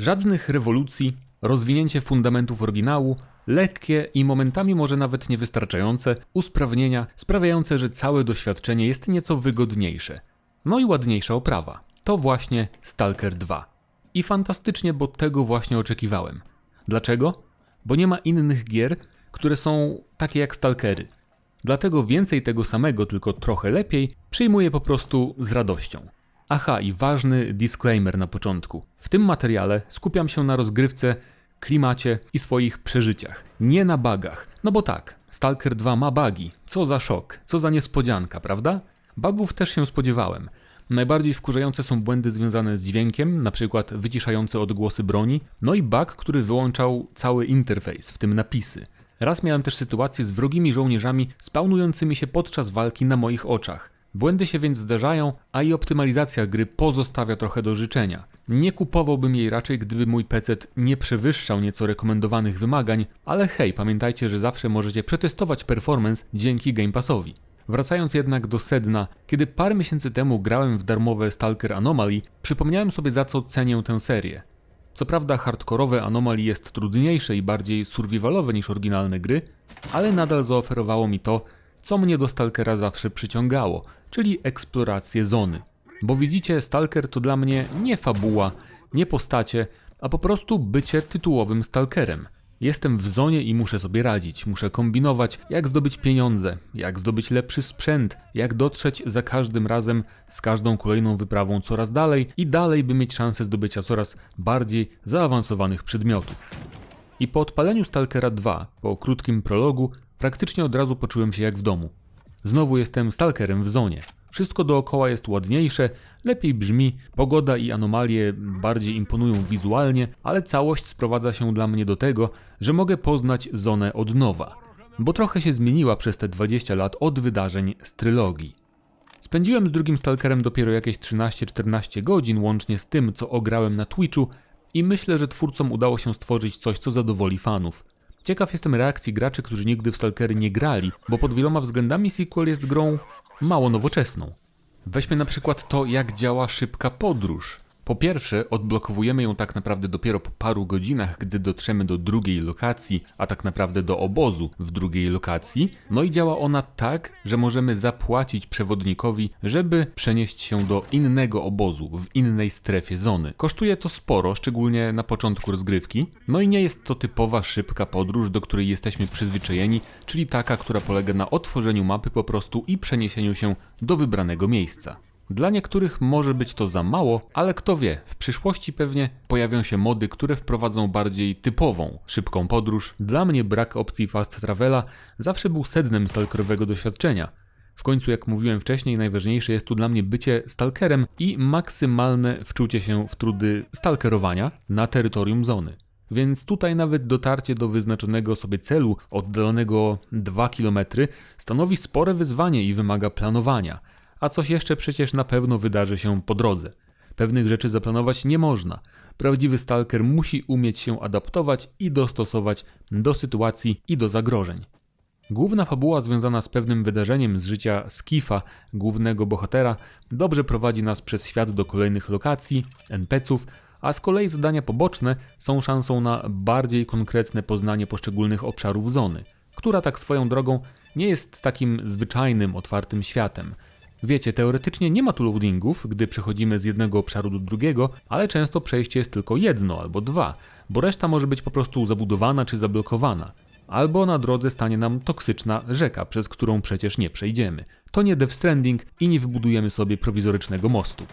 Żadnych rewolucji, rozwinięcie fundamentów oryginału, lekkie i momentami może nawet niewystarczające usprawnienia sprawiające, że całe doświadczenie jest nieco wygodniejsze. No i ładniejsza oprawa. To właśnie Stalker 2. I fantastycznie, bo tego właśnie oczekiwałem. Dlaczego? Bo nie ma innych gier, które są takie jak Stalkery. Dlatego więcej tego samego, tylko trochę lepiej, przyjmuję po prostu z radością. Aha, i ważny disclaimer na początku. W tym materiale skupiam się na rozgrywce, klimacie i swoich przeżyciach, nie na bugach. No bo tak, Stalker 2 ma bugi. Co za szok, co za niespodzianka, prawda? Bugów też się spodziewałem. Najbardziej wkurzające są błędy związane z dźwiękiem, np. wyciszające odgłosy broni, no i bug, który wyłączał cały interfejs, w tym napisy. Raz miałem też sytuację z wrogimi żołnierzami spawnującymi się podczas walki na moich oczach. Błędy się więc zdarzają, a i optymalizacja gry pozostawia trochę do życzenia. Nie kupowałbym jej raczej, gdyby mój PC nie przewyższał nieco rekomendowanych wymagań, ale hej, pamiętajcie, że zawsze możecie przetestować performance dzięki Game Passowi. Wracając jednak do sedna, kiedy parę miesięcy temu grałem w darmowe Stalker Anomaly, przypomniałem sobie za co cenię tę serię. Co prawda hardkorowe Anomaly jest trudniejsze i bardziej survivalowe niż oryginalne gry, ale nadal zaoferowało mi to, co mnie do Stalkera zawsze przyciągało, czyli eksplorację zony. Bo widzicie, Stalker to dla mnie nie fabuła, nie postacie, a po prostu bycie tytułowym Stalkerem. Jestem w zonie i muszę sobie radzić, muszę kombinować, jak zdobyć pieniądze, jak zdobyć lepszy sprzęt, jak dotrzeć za każdym razem, z każdą kolejną wyprawą coraz dalej i dalej, by mieć szansę zdobycia coraz bardziej zaawansowanych przedmiotów. I po odpaleniu Stalkera 2, po krótkim prologu, praktycznie od razu poczułem się jak w domu. Znowu jestem stalkerem w zonie. Wszystko dookoła jest ładniejsze, lepiej brzmi, pogoda i anomalie bardziej imponują wizualnie, ale całość sprowadza się dla mnie do tego, że mogę poznać zonę od nowa, bo trochę się zmieniła przez te 20 lat od wydarzeń z trylogii. Spędziłem z drugim Stalkerem dopiero jakieś 13-14 godzin, łącznie z tym, co ograłem na Twitchu, i myślę, że twórcom udało się stworzyć coś, co zadowoli fanów. Ciekaw jestem reakcji graczy, którzy nigdy w Stalkery nie grali, bo pod wieloma względami sequel jest grą mało nowoczesną. Weźmy na przykład to, jak działa szybka podróż. Po pierwsze, odblokowujemy ją tak naprawdę dopiero po paru godzinach, gdy dotrzemy do drugiej lokacji, a tak naprawdę do obozu w drugiej lokacji. No i działa ona tak, że możemy zapłacić przewodnikowi, żeby przenieść się do innego obozu, w innej strefie zony. Kosztuje to sporo, szczególnie na początku rozgrywki. No i nie jest to typowa szybka podróż, do której jesteśmy przyzwyczajeni, czyli taka, która polega na otworzeniu mapy po prostu i przeniesieniu się do wybranego miejsca. Dla niektórych może być to za mało, ale kto wie, w przyszłości pewnie pojawią się mody, które wprowadzą bardziej typową, szybką podróż. Dla mnie brak opcji fast travela zawsze był sednem stalkerowego doświadczenia. W końcu, jak mówiłem wcześniej, najważniejsze jest tu dla mnie bycie stalkerem i maksymalne wczucie się w trudy stalkerowania na terytorium zony. Więc tutaj nawet dotarcie do wyznaczonego sobie celu, oddalonego 2 km, stanowi spore wyzwanie i wymaga planowania a coś jeszcze przecież na pewno wydarzy się po drodze. Pewnych rzeczy zaplanować nie można. Prawdziwy stalker musi umieć się adaptować i dostosować do sytuacji i do zagrożeń. Główna fabuła związana z pewnym wydarzeniem z życia Skifa, głównego bohatera, dobrze prowadzi nas przez świat do kolejnych lokacji, NPC-ów, a z kolei zadania poboczne są szansą na bardziej konkretne poznanie poszczególnych obszarów zony, która tak swoją drogą nie jest takim zwyczajnym, otwartym światem. Wiecie, teoretycznie nie ma tu loadingów, gdy przechodzimy z jednego obszaru do drugiego, ale często przejście jest tylko jedno albo dwa, bo reszta może być po prostu zabudowana czy zablokowana. Albo na drodze stanie nam toksyczna rzeka, przez którą przecież nie przejdziemy. To nie Death Stranding i nie wybudujemy sobie prowizorycznego mostu.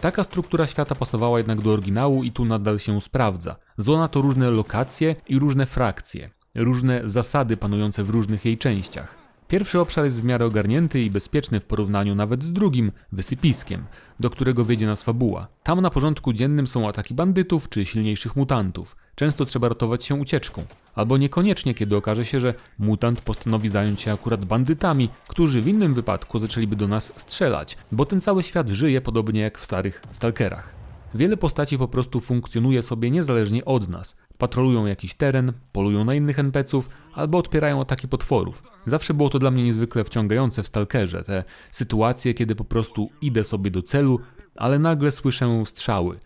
Taka struktura świata pasowała jednak do oryginału i tu nadal się sprawdza. Zona to różne lokacje i różne frakcje, różne zasady panujące w różnych jej częściach. Pierwszy obszar jest w miarę ogarnięty i bezpieczny w porównaniu nawet z drugim, wysypiskiem, do którego wiedzie nas fabuła. Tam na porządku dziennym są ataki bandytów czy silniejszych mutantów. Często trzeba ratować się ucieczką, albo niekoniecznie, kiedy okaże się, że mutant postanowi zająć się akurat bandytami, którzy w innym wypadku zaczęliby do nas strzelać, bo ten cały świat żyje podobnie jak w starych stalkerach. Wiele postaci po prostu funkcjonuje sobie niezależnie od nas. Patrolują jakiś teren, polują na innych NPCów albo odpierają ataki potworów. Zawsze było to dla mnie niezwykle wciągające w Stalkerze, te sytuacje, kiedy po prostu idę sobie do celu, ale nagle słyszę strzały.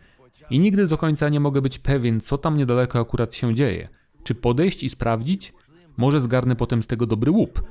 i nigdy do końca nie mogę być pewien, co tam niedaleko akurat się dzieje. Czy podejść i sprawdzić? Może zgarnę potem z tego dobry łup.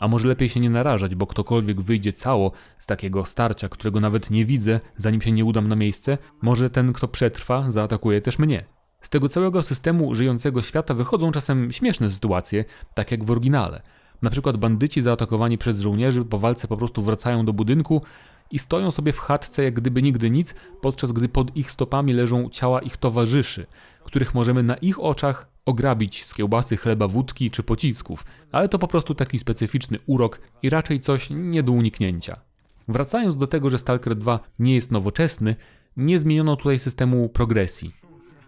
A może lepiej się nie narażać, bo ktokolwiek wyjdzie cało z takiego starcia, którego nawet nie widzę, zanim się nie udam na miejsce, może ten, kto przetrwa, zaatakuje też mnie. Z tego całego systemu żyjącego świata wychodzą czasem śmieszne sytuacje, tak jak w oryginale. Na przykład bandyci zaatakowani przez żołnierzy po walce po prostu wracają do budynku i stoją sobie w chatce jak gdyby nigdy nic, podczas gdy pod ich stopami leżą ciała ich towarzyszy, których możemy na ich oczach ograbić z kiełbasy, chleba, wódki czy pocisków, ale to po prostu taki specyficzny urok i raczej coś nie do uniknięcia. Wracając do tego, że Stalker 2 nie jest nowoczesny, nie zmieniono tutaj systemu progresji.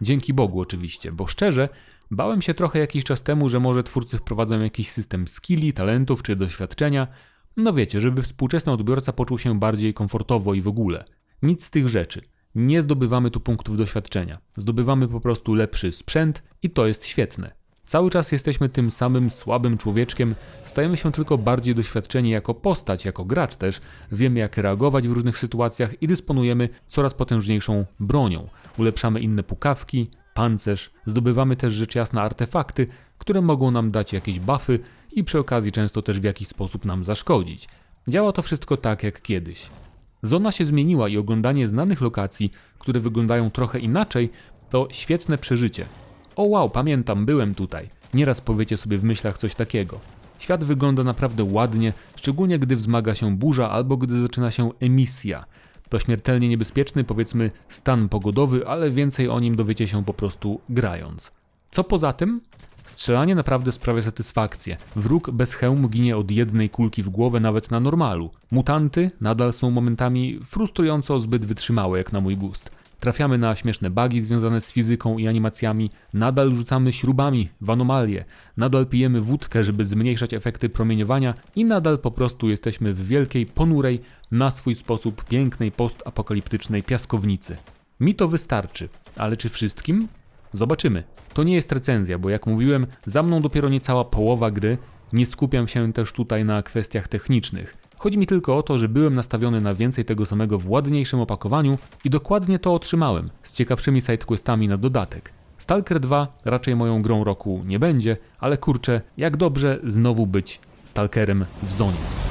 Dzięki Bogu oczywiście, bo szczerze, bałem się trochę jakiś czas temu, że może twórcy wprowadzą jakiś system skilli, talentów czy doświadczenia. No wiecie, żeby współczesny odbiorca poczuł się bardziej komfortowo i w ogóle. Nic z tych rzeczy. Nie zdobywamy tu punktów doświadczenia. Zdobywamy po prostu lepszy sprzęt i to jest świetne. Cały czas jesteśmy tym samym słabym człowieczkiem, stajemy się tylko bardziej doświadczeni jako postać, jako gracz też, wiemy jak reagować w różnych sytuacjach i dysponujemy coraz potężniejszą bronią. Ulepszamy inne pukawki, pancerz, zdobywamy też rzecz jasna artefakty, które mogą nam dać jakieś buffy i przy okazji często też w jakiś sposób nam zaszkodzić. Działa to wszystko tak jak kiedyś. Zona się zmieniła i oglądanie znanych lokacji, które wyglądają trochę inaczej, to świetne przeżycie. O wow, pamiętam, byłem tutaj. Nieraz powiecie sobie w myślach coś takiego. Świat wygląda naprawdę ładnie, szczególnie gdy wzmaga się burza albo gdy zaczyna się emisja. To śmiertelnie niebezpieczny, powiedzmy, stan pogodowy, ale więcej o nim dowiecie się po prostu grając. Co poza tym? Strzelanie naprawdę sprawia satysfakcję. Wróg bez hełmu ginie od jednej kulki w głowę nawet na normalu. Mutanty nadal są momentami frustrująco zbyt wytrzymałe jak na mój gust. Trafiamy na śmieszne bugi związane z fizyką i animacjami, nadal rzucamy śrubami w anomalie, nadal pijemy wódkę, żeby zmniejszać efekty promieniowania i nadal po prostu jesteśmy w wielkiej, ponurej, na swój sposób pięknej postapokaliptycznej piaskownicy. Mi to wystarczy, ale czy wszystkim? Zobaczymy. To nie jest recenzja, bo jak mówiłem, za mną dopiero niecała połowa gry. Nie skupiam się też tutaj na kwestiach technicznych. Chodzi mi tylko o to, że byłem nastawiony na więcej tego samego w ładniejszym opakowaniu i dokładnie to otrzymałem, z ciekawszymi sidequestami na dodatek. Stalker 2 raczej moją grą roku nie będzie, ale kurczę, jak dobrze znowu być Stalkerem w zonie.